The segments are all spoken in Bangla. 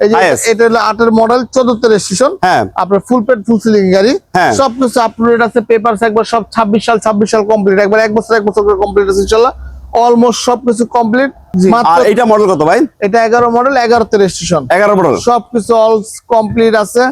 এই যে এটা হলো আটের মডেল রেজিস্ট্রেশন হ্যাঁ। আপনার ফুল পেট ফুল সিলিং গাড়ি। হ্যাঁ। সবকিছু আপলোড আছে পেপার একবার সব ছাব্বিশ সাল ছাব্বিশ সাল কমপ্লিট একবার এক বছর এক বছর করে কমপ্লিট আছে ইনশাল্লাহ। অলমোস্ট সবকিছু কমপ্লিট আর এটা মডেল কত ভাই? এটা এগারো মডেল এগারোতে রেজিস্ট্রেশন এগারো মডেল সবকিছু অল কমপ্লিট আছে।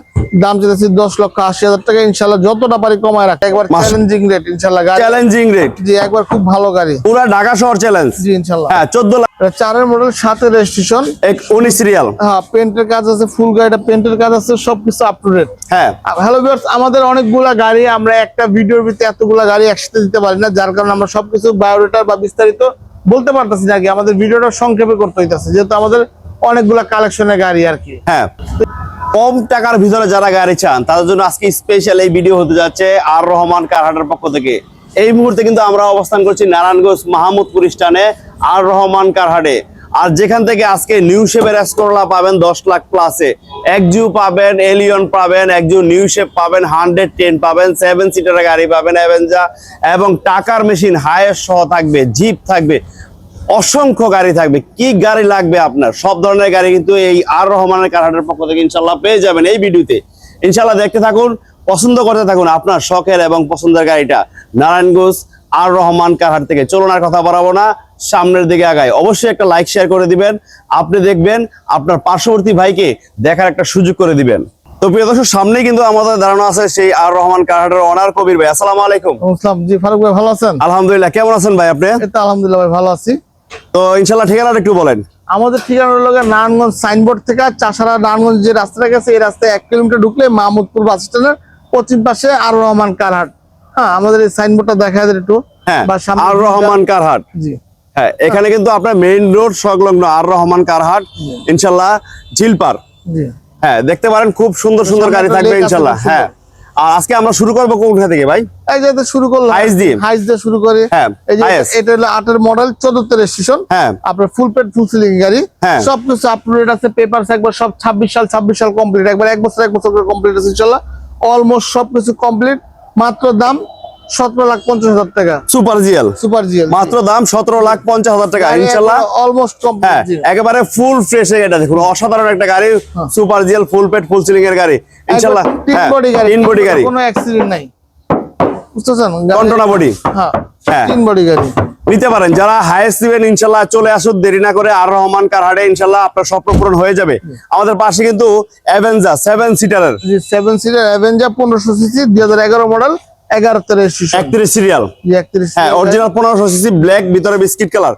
দাম যেতেছি লক্ষ আশি হাজার টাকা। যতটা পারি কমায় রাখা। একবার চ্যালেঞ্জিং রেট গাড়ি। চ্যালেঞ্জিং রেট জি একবার খুব ভালো গাড়ি। পুরা ঢাকা শহর চ্যালেঞ্জ জি হ্যাঁ লাখ চারের মডেল সাতের রেজিস্ট্রেশন এক উনিশ সিরিয়াল হ্যাঁ পেন্টের কাজ আছে ফুল গাড়িটা পেন্টের কাজ আছে সবকিছু আপ টু ডেট হ্যাঁ। হ্যালো ভিউয়ার্স আমাদের অনেকগুলা গাড়ি আমরা একটা ভিডিওর ভিতরে এতগুলা গাড়ি একসাথে দিতে পারি না যার কারণে আমরা সবকিছু বায়োডাটা বা বিস্তারিত বলতে পারতেছি না কি, আমাদের ভিডিওটা সংক্ষেপে করতে হইতেছে, যেহেতু আমাদের অনেকগুলা কালেকশনের গাড়ি আর কি। হ্যাঁ। কম টাকার ভিতরে যারা গাড়ি চান, তাদের জন্য আজকে স্পেশাল এই ভিডিও হতে যাচ্ছে আর রহমান কারহাটের পক্ষ থেকে। এই মুহূর্তে কিন্তু আমরা অবস্থান করছি নারায়ণগঞ্জ মাহমুদপুর স্টানে আর রহমান কারহাটে। আর যেখান থেকে আজকে নিউ শেপের এসকোরলা পাবেন দশ লাখ প্লাসে একজু পাবেন এলিয়ন পাবেন একজু নিউ শেপ পাবেন হান্ড্রেড টেন পাবেন সেভেন সিটারের গাড়ি পাবেন অ্যাভেঞ্জা এবং টাকার মেশিন হায়েস্ট সহ থাকবে জিপ থাকবে, অসংখ্য গাড়ি থাকবে। কি গাড়ি লাগবে আপনার? সব ধরনের গাড়ি কিন্তু এই আর রহমানের কারহাটের পক্ষ থেকে ইনশাল্লাহ পেয়ে যাবেন এই ভিডিওতে। ইনশাল্লাহ দেখতে থাকুন, পছন্দ করতে থাকুন আপনার শখের এবং পছন্দের গাড়িটা। নারায়ণগঞ্জ আর রহমান কারহাট থেকে। চলুন আর কথা বাড়াবো না সামনের দিকে আগায় অবশ্যই একটা লাইক শেয়ার করে দিবেন। আপনি দেখবেন আপনার পার্শ্ববর্তী ভাইকে দেখার একটা সুযোগ করে দিবেন। তো প্রিয় দর্শক সামনেই কিন্তু আমাদের দাঁড়ানো আছে সেই আর রহমান কারহাটের অনার কবির ভাই। আসসালামু আলাইকুম। আসসালাম। জি ফারুক ভাই ভালো আছেন? আলহামদুলিল্লাহ। কেমন আছেন ভাই আপনি? তো আলহামদুলিল্লাহ ভাই ভালো আছি। তো ইনশাল্লাহ ঠিকানাটা একটু বলেন। আমাদের ঠিকানা হলো নারায়ণগঞ্জ সাইনবোর্ড থেকে চাষারা নারায়ণগঞ্জ যে রাস্তাটা গেছে এই রাস্তায় এক কিলোমিটার ঢুকলে মাহমুদপুর বাস স্ট্যান্ডের পশ্চিম পাশে আর রহমান কারহাট হ্যাঁ আমাদের এই সাইনবোর্ডটা দেখা যায় একটু। হ্যাঁ আর রহমান কারহাট। জি। হ্যাঁ এখানে কিন্তু আপনার মেইন রোড সংলগ্ন আর রহমান কারহাট ইনশাল্লাহ ঝিলপার। হ্যাঁ দেখতে পারেন খুব সুন্দর সুন্দর গাড়ি থাকবে ইনশাল্লাহ হ্যাঁ। আর আজকে আমরা শুরু করব কোনটা থেকে ভাই? এই যে শুরু করলাম। হাইস দিয়ে। হাইস দিয়ে শুরু করে। হ্যাঁ, এই যে এটা হলো আটের মডেল চোদ্দ রেজিস্ট্রেশন হ্যাঁ। আপনার ফুল ফুল সিলিং গাড়ি। হ্যাঁ। সবকিছু আপডেট আছে পেপার একবার সব ছাব্বিশ সাল ছাব্বিশ সাল কমপ্লিট একবার এক বছর এক বছর করে কমপ্লিট আছে ইনশাল্লাহ। অলমোস্ট সবকিছু কমপ্লিট মাত্র দাম সতেরো লাখ পঞ্চাশ হাজার টাকা। Super GL. সুপার জিএল মাত্র দাম সতেরো লাখ পঞ্চাশ হাজার টাকা ইনশাল্লাহ। অলমোস্ট হ্যাঁ একেবারে ফুল ফ্রেশ এটা দেখুন অসাধারণ একটা গাড়ি হ্যাঁ। সুপার জিএল ফুল পেট ফুল সিলিং এর গাড়ি ইনশাল্লাহ তিন হ্যাঁ বডি গাড়ি বডি গাড়ি। কোনো অ্যাক্সিডেন্ট নাই। বুঝতেছেন কন্টনা বডি হ্যাঁ হ্যাঁ। তিন বডি গাড়ি। নিতে পারেন। যারা হাইয়েস্ট দিবেন ইনশাল্লাহ চলে আসুন দেরি না করে আর রহমান কারহাটে ইনশাল্লাহ আপনার স্বপ্ন পূরণ হয়ে যাবে। আমাদের পাশে কিন্তু অ্যাভেঞ্জা সেভেন সিটারের সেভেন সিটার পনেরোশো সিসি দুই হাজার এগারো মডেল একত্রিশ সিরিয়াল হ্যাঁ অরিজিনাল পনেরোশো সিসি ব্ল্যাক ভিতরে বিস্কিট কালার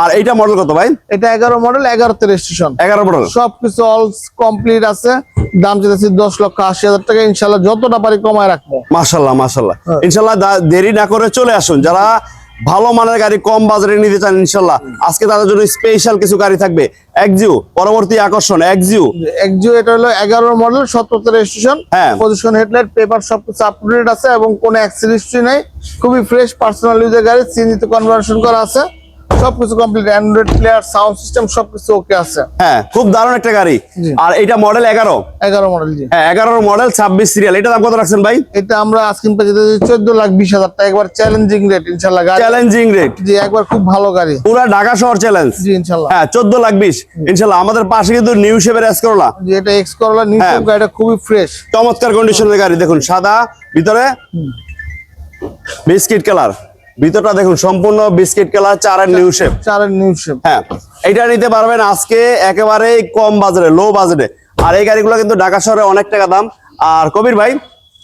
আর এইটা মডেল কত ভাই? এটা এগারো মডেল রেজিস্ট্রেশন এগারো মডেল সবকিছু অল কমপ্লিট আছে। দাম দশ লক্ষ আশি হাজার টাকা। ইনশাল্লাহ যতটা পারি কমায় রাখব। হ্যাঁ। ইনশাল্লাহ দেরি না করে চলে আসুন। যারা ভালো মানের গাড়ি কম বাজারে নিতে চান ইনশাল্লাহ। আজকে তাদের জন্য স্পেশাল কিছু গাড়ি থাকবে। একজিও পরবর্তী আকর্ষণ একজিও একজিও এটা হলো এগারো মডেল সতেরো রেজিস্ট্রেশন হ্যাঁ। প্রদূষণ হেডলাইট পেপার সবকিছু আপডেট আছে এবং কোনো অ্যাক্সিডেন্ট নাই। খুবই ফ্রেশ পার্সোনাল ইউজের গাড়ি চিহ্নিত কনভার্সন করা আছে। সবকিছু complete android player sound system সবকিছু ওকে আছে। হ্যাঁ খুব দারুণ একটা গাড়ি। আর এটা মডেল এগারো। এগারো মডেল জি। হ্যাঁ এগারোর মডেল ছাব্বিশ সিরিয়াল এটা দাম কত রাখছেন ভাই? এটা আমরা আজকিন পেয়ে চোদ্দ লাখ বিশ হাজার টাকা। একবার চ্যালেঞ্জিং রেট ইনশাল্লাহ গাড়ি। চ্যালেঞ্জিং রেট জি একবার খুব ভালো গাড়ি। পুরা ঢাকা শহর চ্যালেঞ্জ জি ইনশাল্লাহ। হ্যাঁ চোদ্দ লাখ বিশ। ইনশাল্লাহ আমাদের পাশে কিন্তু নিউ শেপের এস করলা জি এটা এক্স করলা নিউ হ্যাঁ। গাড়িটা খুবই ফ্রেশ চমৎকার কন্ডিশনের গাড়ি। দেখুন সাদা ভিতরে বিস্কিট কালার ভিতরটা দেখুন সম্পূর্ণ বিস্কিট কালার চারের নিউ শেপ চারের নিউ শেপ হ্যাঁ এটা নিতে পারবেন আজকে একেবারে কম বাজারে লো বাজারে আর এই গাড়িগুলো কিন্তু ঢাকা শহরে অনেক টাকা দাম। আর কবির ভাই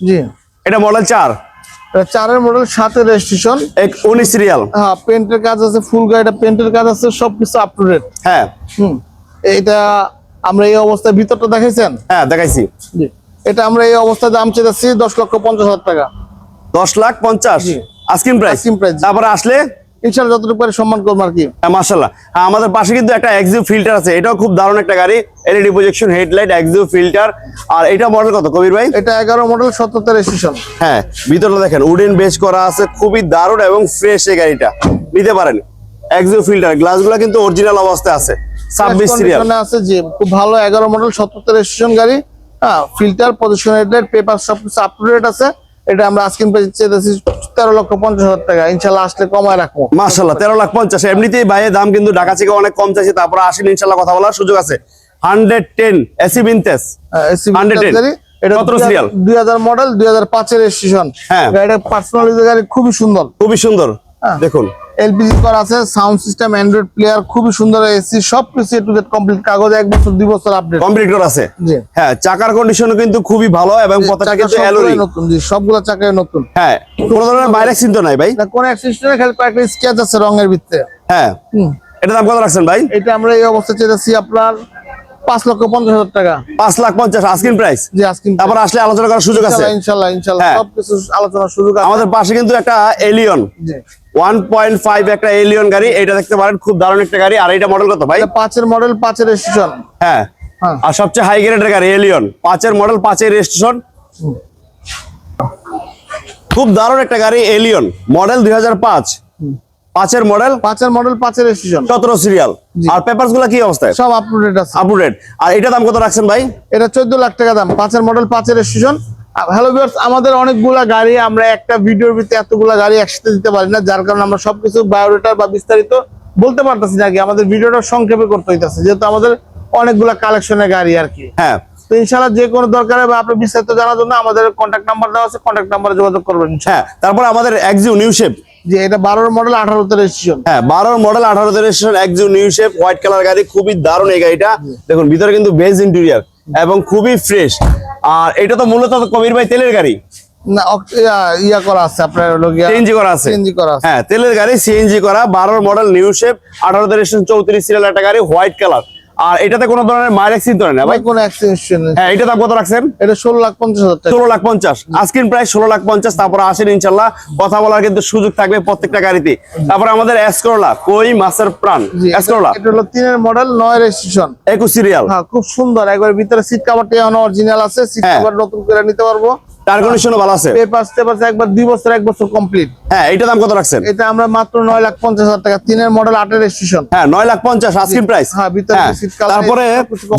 জি। এটা মডেল চার। চারের মডেল সাতের রেজিস্ট্রেশন এক উনিশ সিরিয়াল হ্যাঁ পেন্টের কাজ আছে ফুল গাড়িটা পেন্টের কাজ আছে সবকিছু আপ টু ডেট হ্যাঁ। হুম এটা আমরা এই অবস্থায় ভিতরটা দেখাইছেন? হ্যাঁ দেখাইছি। জি। এটা আমরা এই অবস্থায় দাম চেয়েছি দশ লক্ষ পঞ্চাশ হাজার টাকা। দশ লাখ পঞ্চাশ। আস্কিং প্রাইস price, জি। তারপরে আসলে ইনশাল্লাহ যতটুকু পারে সম্মান করব আর কি। হ্যাঁ মার্শাল্লাহ হ্যাঁ আমাদের পাশে কিন্তু একটা এক্সিউ ফিল্টার আছে। এটাও খুব দারুণ একটা গাড়ি। LED projection headlight Axio Fielder আর এটা মডেল কত? কবির ভাই? এটা এগারো মডেল সত্তর রেজিস্ট্রেশন হ্যাঁ ভিতরটা দেখেন উডেন বেস করা আছে। খুবই দারুণ এবং ফ্রেশ এই গাড়িটা। নিতে পারেন। এক্সিও ফিল্টার গ্লাসগুলো কিন্তু অরিজিনাল অবস্থায় আছে। ছাব্বিশ সিরিয়াল আছে জি। খুব ভালো এগারো মডেল সত্তর রেজিস্ট্রেশন গাড়ি। হ্যাঁ ফিল্টার পজিশন হেডলাইট পেপার সবকিছু আপ টু ডেট আছে। এটা আমরা আজকিন চেয়েছি তেরো লক্ষ পঞ্চাশ হাজার টাকা। ইনশাল্লাহ আসলে কমায় রাখব। তেরো লাখ পঞ্চাশ। এমনিতেই বাইরে দাম কিন্তু ঢাকা থেকে অনেক কম চাইছে তারপরে আসেন ইনশাল্লাহ কথা বলার সুযোগ আছে। হান্ড্রেড টেন এসি বিনতেস 110 গাড়ি এটা কত serial? দুই হাজার মডেল দুই হাজার পাঁচের হ্যাঁ। গাড়িটা পার্সোনালিটি গাড়ি খুবই সুন্দর। খুবই সুন্দর। হ্যাঁ। দেখুন। এলপিজি করা আছে সাউন্ড সিস্টেম অ্যান্ড্রয়েড প্লেয়ার খুবই সুন্দর এসি সব কিছু এ টু জেড কমপ্লিট কাগজ এক বছর দুই বছর আপডেট কমপ্লিট করা আছে। জি। হ্যাঁ চাকার কন্ডিশন কিন্তু খুবই ভালো এবং চাকা কিন্তু অ্যালোরি নতুন জি সবগুলা চাকায় নতুন। হ্যাঁ কোনো ধরনের বাইরে চিন্তা নাই ভাই। না কোন অ্যাক্সিস্টেন্টে খালি কয়েকটা স্কেচ আছে রঙের ভিতরে হ্যাঁ। এটা দাম কত রাখছেন ভাই? এটা আমরা এই অবস্থা চেয়েছি আপনার পাঁচ লক্ষ পঞ্চাশ হাজার টাকা। পাঁচ লাখ পঞ্চাশ আস্কিং প্রাইস জি তারপর আসলে আলোচনা করার সুযোগ আছে? ইনশাল্লাহ ইনশাল্লাহ হ্যাঁ। সবকিছু আলোচনার সুযোগ আছে। আমাদের পাশে কিন্তু একটা এলিয়ন ওয়ান পয়েন্ট ফাইভ একটা এলিয়ন গাড়ি এটা দেখতে পারেন খুব দারুণ একটা গাড়ি। আর এটা মডেল কত ভাই? পাঁচের মডেল পাঁচের রেজিস্ট্রেশন হ্যাঁ। হ্যাঁ। আর সবচেয়ে হাই গ্রেডের গাড়ি এলিয়ন পাঁচের মডেল পাঁচের রেজিস্ট্রেশন খুব দারুণ একটা গাড়ি এলিয়ন মডেল দুই হাজার পাঁচ। পাঁচের মডেল পাঁচের মডেল পাঁচের রেজিস্ট্রেশন সতেরো সিরিয়াল আর পেপারসগুলা কি অবস্থায়? সব আপডেট আছে। আপডেট আর এটা দাম কত রাখছেন ভাই? এটা চোদ্দ লাখ টাকা দাম। পাঁচের মডেল পাঁচের রেজিস্ট্রেশন হ্যালো ভিউয়ার্স আমাদের অনেকগুলা গাড়ি আমরা একটা ভিডিওর ভিতরে এতগুলা গাড়ি একসাথে দিতে পারি না যার কারণে আমরা সবকিছু বায়োডাটা বা বিস্তারিত বলতে পারতেছি না কি আমাদের ভিডিওটা সংক্ষেপে করতে হইতেছে যেহেতু আমাদের অনেকগুলা কালেকশনের গাড়ি আর কি। হ্যাঁ। তো ইনশাআল্লাহ যে কোনো দরকারে বা আপনার বিস্তারিত জানার জন্য আমাদের কন্ট্যাক্ট নাম্বার দেওয়া আছে কন্ট্যাক্ট নাম্বারে যোগাযোগ করবেন হ্যাঁ তারপর আমাদের একজিউ নিউ শেপ যে এটা বারোর মডেল আঠারোতে রেজিস্ট্রেশন হ্যাঁ বারোর মডেল আঠারো registration Axio new shape white colour গাড়ি খুবই দারুণ এই গাড়িটা। দেখুন ভিতরে কিন্তু বেজ ইন্টেরিয়ার এবং খুবই ফ্রেশ আর এটা তো মূলত কবির ভাই তেলের গাড়ি। না ইয়া- করা আছে আপনার হলো সিএনজি করা আছে। সিএনজি করা আছে। হ্যাঁ তেলের গাড়ি সিএনজি করা বারোর মডেল নিউ শেপ আঠারো রেজিস্ট্রেশন চৌত্রিশ সিরিয়াল একটা গাড়ি হোয়াইট কালার আর এটাতে কোনো ধরনের চিন্তা নেই না ভাই? কোনো অ্যাক্সিডেন্ট হ্যাঁ এটা দাম কত রাখছেন? এটা ষোলো লাখ পঞ্চাশ হাজার টাকা। ষোলো লাখ পঞ্চাশ। আজকের প্রায় ষোলো লাখ পঞ্চাশ তারপর আসেন ইনশাল্লাহ। কথা বলার কিন্তু সুযোগ থাকবে প্রত্যেকটা গাড়িতে। তারপর আমাদের এসকরলা কই মাছের প্রাণ? এসকরলা এটা হলো তিনের মডেল নয় রেজিস্ট্রেশন একুশ সিরিয়াল হ্যাঁ খুব সুন্দর। একবার ভিতরে সিট কাভারটা এখন অরিজিনাল আছে সিট হ্যাঁ। কাভার নতুন করে নিতে পারব। টায়ার কন্ডিশনও ভালো আছে? পেপার পেপার একবার দুই বছর এক বছর কমপ্লিট হ্যাঁ এটা দাম কত রাখছেন? এটা আমরা মাত্র নয় লাখ পঞ্চাশ হাজার টাকা। তিনের মডেল আটের রেজিস্ট্রেশন হ্যাঁ নয় লাখ পঞ্চাশ আজকের প্রাইস হ্যাঁ, ভিতরে seat cover তারপরে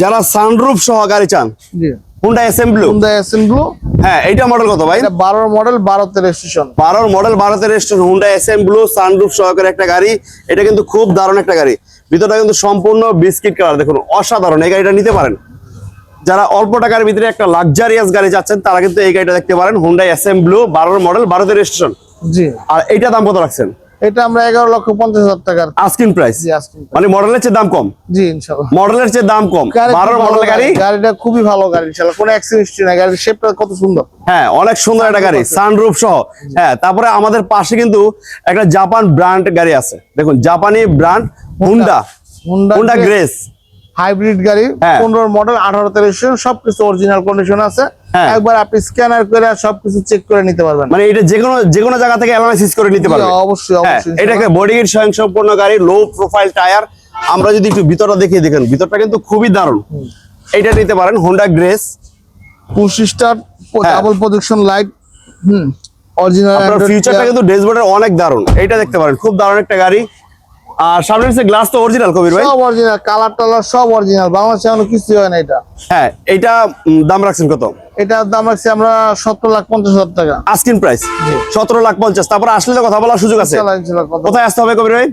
যারা সানরুফ সহ গাড়ি চান জি। Honda S M blue Honda SN blue হ্যাঁ এইটা মডেল কত ভাই? এটা বারোর মডেল বারোতে রেজিস্ট্রেশন বারোর মডেল বারোতে registration Honda S M blue sunroof সহকারে একটা গাড়ি। এটা কিন্তু খুব দারুণ একটা গাড়ি। ভিতরটা কিন্তু সম্পূর্ণ বিস্কিট কালার। দেখুন অসাধারণ। এই গাড়িটা নিতে পারেন। যারা অল্প টাকার ভিতরে একটা লাক্সারিয়াস গাড়ি যাচ্ছেন তারা কিন্তু এই গাড়িটা দেখতে পারেন। হুন্ডা এস এম ব্লু বারোর মডেল বারোতে রেজিস্ট্রেশন জি। আর এইটা দাম কত রাখছেন? এটা আমরা এগারো লক্ষ পঞ্চাশ হাজার টাকার। আস্কিন প্রাইস মানে মডেলের চেয়ে দাম কম? জি ইনশাল্লাহ। মডেলের চেয়ে দাম কম। গাড়ি বারোর মডেল গাড়ি। গাড়িটা খুবই ভালো গাড়ি ইনশাল্লাহ। কোনো অ্যাক্সিডেন্ট নাই। গাড়ির শেপটা কত সুন্দর। হ্যাঁ অনেক সুন্দর একটা গাড়ি। সানরুফ সহ। হ্যাঁ তারপরে আমাদের পাশে কিন্তু একটা জাপান ব্র্যান্ড গাড়ি আছে। দেখুন জাপানি brand Honda Honda Grace hybrid গাড়ি। পনেরো মডেল আঠারো রেজিস্ট্রেশন সবকিছু অরিজিনাল কন্ডিশন আছে। হ্যাঁ। একবার আপনি স্ক্যানার করে সবকিছু চেক করে নিতে পারবেন। মানে এটা যে কোনো যে কোনো জায়গা থেকে অ্যানালাইসিস করে নিতে পারবেন অবশ্যই হ্যাঁ অবশ্যই এটা একটা বডি কিট স্বয়ংসম্পূর্ণ গাড়ি লো প্রোফাইল টায়ার আমরা যদি একটু ভিতরটা দেখিয়ে দেখেন ভিতরটা কিন্তু খুবই দারুণ। এটা নিতে পারেন Honda Grace push start. Double projection light হুম অরিজিনাল ফিউচারটা কিন্তু ড্যাশবোর্ডের অনেক দারুণ। এইটা দেখতে পারেন খুব দারুণ একটা গাড়ি। আর সামনের গ্লাস তো অরিজিনাল কবির ভাই। সব অরিজিনাল কালার টালার সব অরিজিনাল বাংলাদেশে এখনও কিছু হয় না এটা। হ্যাঁ উম, দাম রাখছেন কত? এটার দাম রাখছি আমরা সতেরো লাখ পঞ্চাশ হাজার টাকা। আস্কিন প্রাইস সতেরো লাখ পঞ্চাশ তারপর আসলে কথা বলার সুযোগ আছে। কোথায় আসতে হবে কবির ভাই?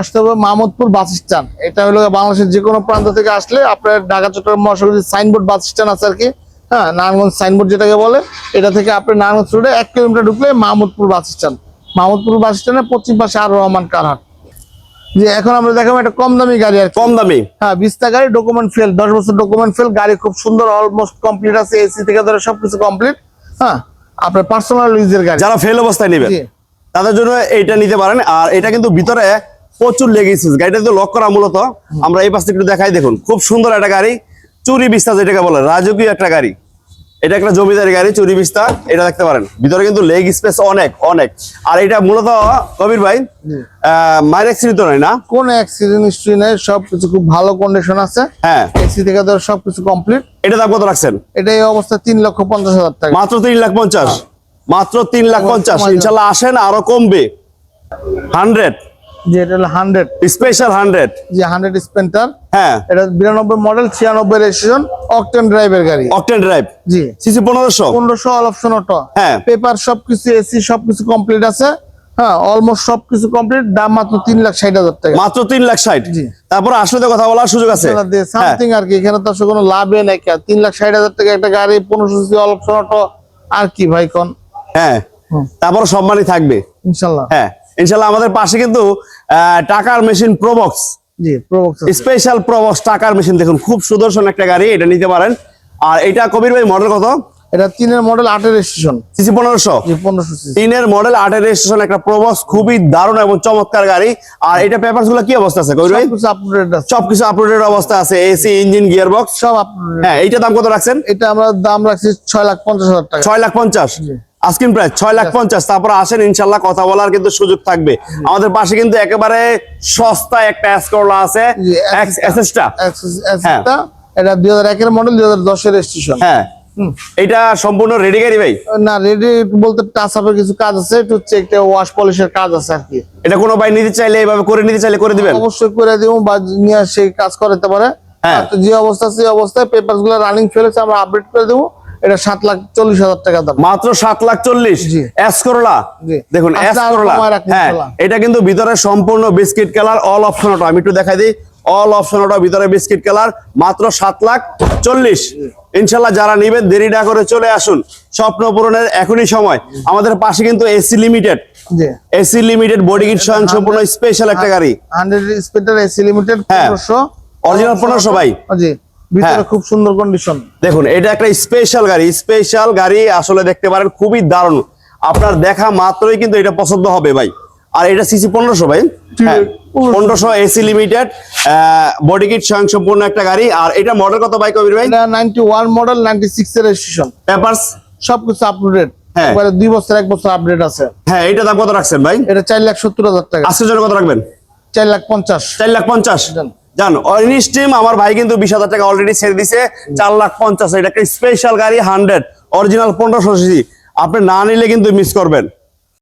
আসতে হবে মাহমুদপুর বাস স্ট্যান্ড। এটা হলো বাংলাদেশের যে কোনো প্রান্ত থেকে আসলে আপনার ঢাকা চট্টগ্রাম মহাসড়কের সাইনবোর্ড বাস স্ট্যান্ড আছে আর কি হ্যাঁ নারায়ণগঞ্জ সাইনবোর্ড যেটাকে বলে এটা থেকে আপনি নারায়ণগঞ্জ রোডে এক কিলোমিটার ঢুকলে Mahmudpur bus stand. Mahmudpur bus স্ট্যান্ডের পশ্চিম পাশে আর রহমান কারহাট। যে এখন আমরা দেখাবো একটা কম দামি গাড়ি আর কম দামি হ্যাঁ বিস্তা গাড়ি ডকুমেন্ট ফেল দশ বছর ডকুমেন্ট ফেল গাড়ি খুব সুন্দর অলমোস্ট কমপ্লিট আছে এসি থেকে ধরে সবকিছু কমপ্লিট হ্যাঁ আপনার পার্সোনাল ইউজের গাড়ি। যারা ফেল অবস্থায় নেবেন তাদের জন্য এইটা নিতে পারেন। আর এটা কিন্তু ভিতরে প্রচুর লেগেছে গাড়িটা তো লক করা মূলত। আমরা এই পাশে একটু দেখাই দেখুন খুব সুন্দর একটা গাড়ি চুরি বিস্তা যেটাকে বলে রাজকীয় একটা গাড়ি। এটা একটা জমিদারি গাড়ি চুরি বিস্তা এটা দেখতে পারেন। ভিতরে কিন্তু লেগ স্পেস অনেক অনেক। আর এটা মূলত কবির ভাই মাইরেক তো নয় না? কোন অ্যাক্সিডেন্ট হিস্ট্রি নেই সবকিছু খুব ভালো কন্ডিশন আছে। হ্যাঁ। এসি থেকে ধরে সবকিছু কমপ্লিট এটা দাম কত রাখছেন? এটা এই অবস্থা তিন লক্ষ পঞ্চাশ হাজার টাকা। মাত্র তিন লাখ পঞ্চাশ? মাত্র তিন লাখ পঞ্চাশ। ইনশাল্লাহ আসেন আরও কমবে। হান্ড্রেড যে এটা হলো হান্ড্রেড স্পেশাল হান্ড্রেড যে হান্ড্রেড স্পেন্টার হ্যাঁ। এটা বিরানব্বই মডেল ছিয়ানব্বই রেজিস্ট্রেশন অকটেন ড্রাইভের গাড়ি। অকটেন ড্রাইভ জি। সিসি পনেরোশো? পনেরোশো অল অপশন অটো হ্যাঁ। পেপার সবকিছু এসি সবকিছু কমপ্লিট আছে। হ্যাঁ অলমোস্ট সবকিছু কমপ্লিট দাম মাত্র তিন লাখ ষাট হাজার টাকা। মাত্র তিন লাখ ষাট। তারপর আসলে তো কথা বলার সুযোগ আছে। হ্যাঁ। সামথিং আর কি এখানে তো কোনো লাভে নাই তিন লাখ ষাট হাজার টাকা একটা গাড়ি পনেরোশো সিসি অল্প অটো আর কি ভাই কোন? হ্যাঁ। তারপর সম্মানই থাকবে। ইনশাল্লাহ। হ্যাঁ। ইনশাল্লাহ আমাদের পাশে কিন্তু আহ, টাকার মেশিন প্রবক্স স্পেশাল প্রবক্স টাকার মেশিন দেখুন খুব সুদর্শন একটা গাড়ি এটা নিতে পারেন। আর এটা কবির ভাই মডেল কত? এটা তিনের মডেল আটের সিসি পনেরোশো। পনেরোশো তিনের মডেল আটের রেজিস্ট্রেশন একটা প্রবক্স খুবই দারুণ এবং চমৎকার গাড়ি। আর এটা পেপারসগুলো কি অবস্থা আছে কবির ভাই? সবকিছু আপডেট সবকিছু আপলোডেড অবস্থা আছে এসি ইঞ্জিন গিয়ার বক্স সব হ্যাঁ এইটা দাম কত রাখছেন? এটা আমরা দাম রাখছি ছয় লাখ পঞ্চাশ হাজার টাকা। ছয় লাখ পঞ্চাশ। আস্কিন প্রাইস ছয় লাখ পঞ্চাশ তারপর আসেন ইনশাল্লাহ কথা বলার কিন্তু সুযোগ থাকবে। আমাদের পাশে কিন্তু একেবারে সস্তা একটা এসকরলা আছে। টা, এটা দুই হাজার একের মডেল দুই হাজার দশের স্টেশন হ্যাঁ। এটা সম্পূর্ণ রেডি গাড়ি ভাই? না রেডি বলতে টাচ আপের কিছু কাজ আছে একটু হচ্ছে একটা ওয়াশ পলিশের কাজ আছে আর কি। এটা কোনো ভাই নিতে চাইলে এইভাবে করে নিতে চাইলে করে দিবেন? অবশ্যই করে দিব বা নিয়ে সেই কাজ করতে পারে। হ্যাঁ। তো যে অবস্থা সেই অবস্থায় পেপারগুলো রানিং চলেছে আমরা আপডেট করে দেবো। এটা সাত লাখ চল্লিশ হাজার টাকা দাম। মাত্র সাত লাখ চল্লিশ। এসকরলা দেখুন আচ্ছা, এসকরলা হ্যাঁ এটা কিন্তু ভিতরে সম্পূর্ণ biscuit colour all option auto আমি একটু দেখাই দিই। অল অপশন অটো ভিতরে বিস্কিট কালার মাত্র সাত লাখ চল্লিশ। ইনশাল্লাহ যারা নিবেন দেরি না করে চলে আসুন। স্বপ্ন পূরণের এখনই সময়। আমাদের পাশে কিন্তু AC limited AC limited body kit স্বয়ং সম্পূর্ণ স্পেশাল একটা গাড়ি। হান্ড্রেড স্পিডার এসি লিমিটেড হ্যাঁ। পনেরোশো। Original 1500 ভাই। জি। ভিতরে হ্যাঁ। খুব সুন্দর কন্ডিশন দেখুন এটা একটা স্পেশাল গাড়ি। স্পেশাল গাড়ি আসলে দেখতে পারেন খুবই দারুণ। আপনার দেখা মাত্রই কিন্তু এটা পছন্দ হবে ভাই। আর এটা সিসি পনেরোশো ভাই। হ্যাঁ পনেরোশো। এসি লিমিটেড বডি কিট স্বয়ং সম্পূর্ণ একটা গাড়ি। আর এটা মডেল কত ভাই কবির ভাই? Ninety one model ninety six এর স্টেশন পেপারস সবকিছু আপডেট হ্যাঁ। একবারে দুই বছর এক বছর আপডেট আছে। হ্যাঁ এটা দাম কত রাখছেন ভাই? এটা চার লাখ সত্তর হাজার টাকা। আজকের জন্য কত রাখবেন? চার লাখ পঞ্চাশ। চার লাখ পঞ্চাশ। জান। অনিস টিম, আমার ভাই কিন্তু বিশ হাজার টাকা অলরেডি ছেড়ে দিছে, চার লাখ পঞ্চাশ এটা স্পেশাল গাড়ি হান্ড্রেড অরিজিনাল পনেরোশো সিসি আপনি না নিলে কিন্তু মিস করবেন